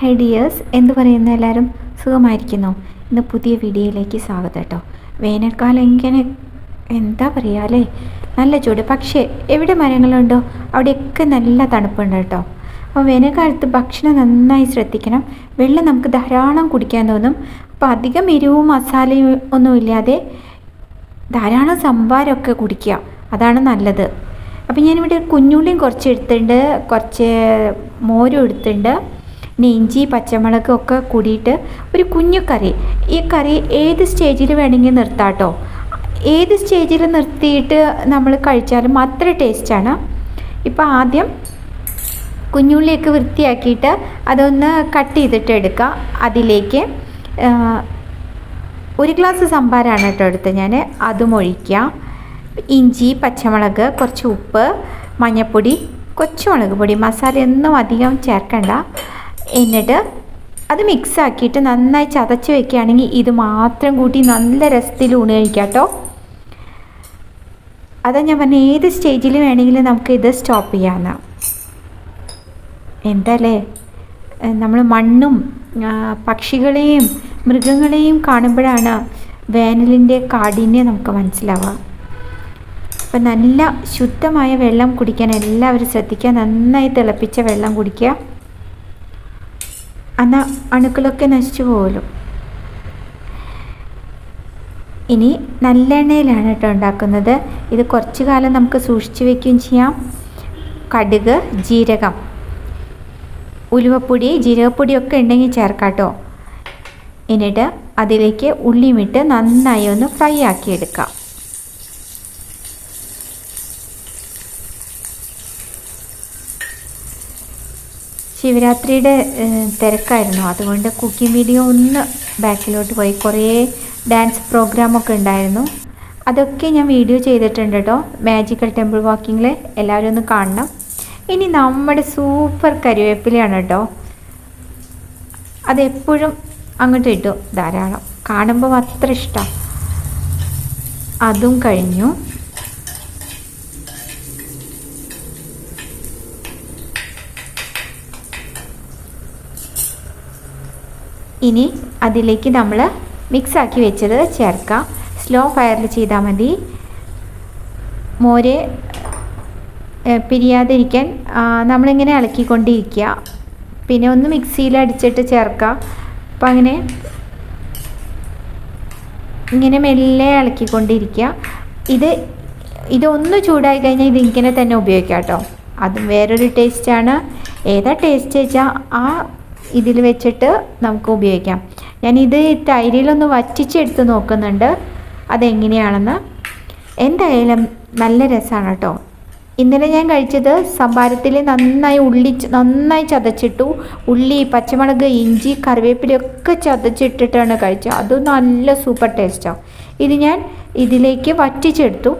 Hi dears എന്ന് പറയുന്ന എല്ലാവരും സുഖമായിരിക്കുന്നു? ഇന്ന് പുതിയ വീഡിയോയിലേക്ക് സ്വാഗതം കേട്ടോ. വേനൽക്കാലം ഇങ്ങനെ എന്താ പറയുക അല്ലേ? നല്ല ചൂട്. പക്ഷേ എവിടെ മരങ്ങളുണ്ടോ അവിടെയൊക്കെ നല്ല തണുപ്പുണ്ട് കേട്ടോ. അപ്പോൾ വേനൽക്കാലത്ത് ഭക്ഷണം നന്നായി ശ്രദ്ധിക്കണം. വെള്ളം നമുക്ക് ധാരാളം കുടിക്കാൻ തോന്നും. അപ്പോൾ അധികം എരിവും മസാലയും ഒന്നും ഇല്ലാതെ ധാരാളം സംഭാരമൊക്കെ കുടിക്കുക. അതാണ് നല്ലത്. അപ്പോൾ ഞാനിവിടെ കുഞ്ഞുള്ളിയും കുറച്ച് എടുത്തിട്ടുണ്ട്. കുറച്ച് മോരും എടുത്തിട്ടുണ്ട്. ഇഞ്ചി പച്ചമുളക് ഒക്കെ കൂടിയിട്ട് ഒരു കുഞ്ഞു കറി. ഈ കറി ഏത് സ്റ്റേജിൽ വേണമെങ്കിൽ നിർത്താം ഏത് സ്റ്റേജിൽ നിർത്തിയിട്ട് നമ്മൾ കഴിച്ചാലും അത്ര ടേസ്റ്റാണ്. ഇപ്പോൾ ആദ്യം കുഞ്ഞുള്ളിയൊക്കെ വൃത്തിയാക്കിയിട്ട് അതൊന്ന് കട്ട് ചെയ്തിട്ട് എടുക്കുക അതിലേക്ക് ഒരു ഗ്ലാസ് സംഭാരാണ് കേട്ടോ എടുത്ത് ഞാൻ അതും ഒഴിക്കുക ഇഞ്ചി പച്ചമുളക് കുറച്ച് ഉപ്പ് മഞ്ഞൾപ്പൊടി കൊച്ചുമുളക് പൊടി. മസാലയൊന്നും അധികം ചേർക്കണ്ട. എന്നിട്ട് അത് മിക്സ് ആക്കിയിട്ട് നന്നായി ചതച്ച് വെക്കുകയാണെങ്കിൽ ഇത് മാത്രം കൂട്ടി നല്ല രസത്തിൽ ഊണ് കഴിക്കാം കേട്ടോ. അതാ ഞാൻ പറഞ്ഞ ഏത് സ്റ്റേജിൽ വേണമെങ്കിലും നമുക്ക് ഇത് സ്റ്റോപ്പ് ചെയ്യാമെന്ന് എന്താല്ലേ? നമ്മൾ മണ്ണും പക്ഷികളെയും മൃഗങ്ങളെയും കാണുമ്പോഴാണ് വേനലിന്റെ കാഠിന്യം നമുക്ക് മനസ്സിലാവുക. അപ്പം നല്ല ശുദ്ധമായ വെള്ളം കുടിക്കാൻ എല്ലാവരും ശ്രദ്ധിക്കുക നന്നായി തിളപ്പിച്ച വെള്ളം കുടിക്കുക. എന്നാൽ അണുക്കളൊക്കെ നശിച്ചു പോകുമല്ലോ ഇനി നല്ലെണ്ണയിലാണ് കേട്ടോ ഉണ്ടാക്കുന്നത്. ഇത് കുറച്ച് കാലം നമുക്ക് സൂക്ഷിച്ചു വെക്കുകയും ചെയ്യാം. കടുക് ജീരകം ഉലുവപ്പൊടി ജീരകപ്പൊടിയൊക്കെ ഉണ്ടെങ്കിൽ ചേർക്കാം കേട്ടോ എന്നിട്ട് അതിലേക്ക് ഉള്ളിയും ഇട്ട് നന്നായി ഒന്ന് ഫ്രൈ ആക്കി എടുക്കാം ശിവരാത്രിയുടെ തിരക്കായിരുന്നു. അതുകൊണ്ട് കുക്കിംഗ് വീഡിയോ ഒന്ന് ബാക്കിലോട്ട് പോയി. കുറേ ഡാൻസ് പ്രോഗ്രാമൊക്കെ ഉണ്ടായിരുന്നു. അതൊക്കെ ഞാൻ വീഡിയോ ചെയ്തിട്ടുണ്ട് കേട്ടോ. മാജിക്കൽ ടെമ്പിൾ വാക്കിങ്ങിൽ എല്ലാവരും ഒന്ന് കാണണം. ഇനി നമ്മുടെ സൂപ്പർ കരിവേപ്പിലയാണ് കേട്ടോ. അതെപ്പോഴും അങ്ങോട്ട് ഇട്ടു ധാരാളം. കാണുമ്പോൾ അത്ര ഇഷ്ടം. അതും കഴിഞ്ഞു. ഇനി അതിലേക്ക് നമ്മൾ മിക്സാക്കി വെച്ചത് ചേർക്കാം. സ്ലോ ഫയറിൽ ചെയ്താൽ മതി. മോര് പിരിയാതിരിക്കാൻ നമ്മളിങ്ങനെ ഇളക്കിക്കൊണ്ടിരിക്കുക പിന്നെ ഒന്ന് മിക്സിയിൽ അടിച്ചിട്ട് ചേർക്കുക അപ്പം അങ്ങനെ ഇങ്ങനെ മെല്ലെ ഇളക്കിക്കൊണ്ടിരിക്കുക ഇത് ഇതൊന്ന് ചൂടായി കഴിഞ്ഞാൽ ഇത് ഇങ്ങനെ തന്നെ ഉപയോഗിക്കാം കേട്ടോ അതും വേറൊരു ടേസ്റ്റാണ് ഏതാ ടേസ്റ്റ് വെച്ചാൽ ആ ഇതിൽ വെച്ചിട്ട് നമുക്ക് ഉപയോഗിക്കാം. ഞാൻ ഇത് തൈരിലൊന്ന് വറ്റിച്ചെടുത്ത് നോക്കുന്നുണ്ട്. അതെങ്ങനെയാണെന്ന്. എന്തായാലും നല്ല രസമാണ് കേട്ടോ. ഇന്നലെ ഞാൻ കഴിച്ചത് സംഭാരത്തിൽ നന്നായി ഉള്ളി നന്നായി ചതച്ചിട്ടു. ഉള്ളി പച്ചമുളക് ഇഞ്ചി കറിവേപ്പിലൊക്കെ ചതച്ചിട്ടിട്ടാണ് കഴിച്ചത്. അത് നല്ല സൂപ്പർ ടേസ്റ്റാണ് ഇത് ഞാൻ ഇതിലേക്ക് വറ്റിച്ചെടുത്തു.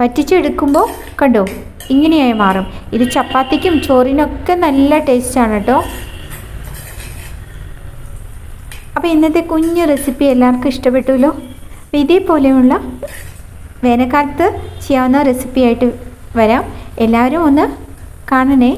വറ്റിച്ചെടുക്കുമ്പോൾ കണ്ടോ ഇങ്ങനെയായി മാറും. ഇത് ചപ്പാത്തിക്കും ചോറിനൊക്കെ നല്ല ടേസ്റ്റാണ് കേട്ടോ. അപ്പോൾ ഇന്നത്തെ കുഞ്ഞു റെസിപ്പി എല്ലാവർക്കും ഇഷ്ടപ്പെട്ടുല്ലോ? അപ്പോൾ ഇതേപോലെയുള്ള വേനൽക്കാലത്ത് ചെയ്യാവുന്ന റെസിപ്പിയായിട്ട് വരാം. എല്ലാവരും ഒന്ന് കാണണേ.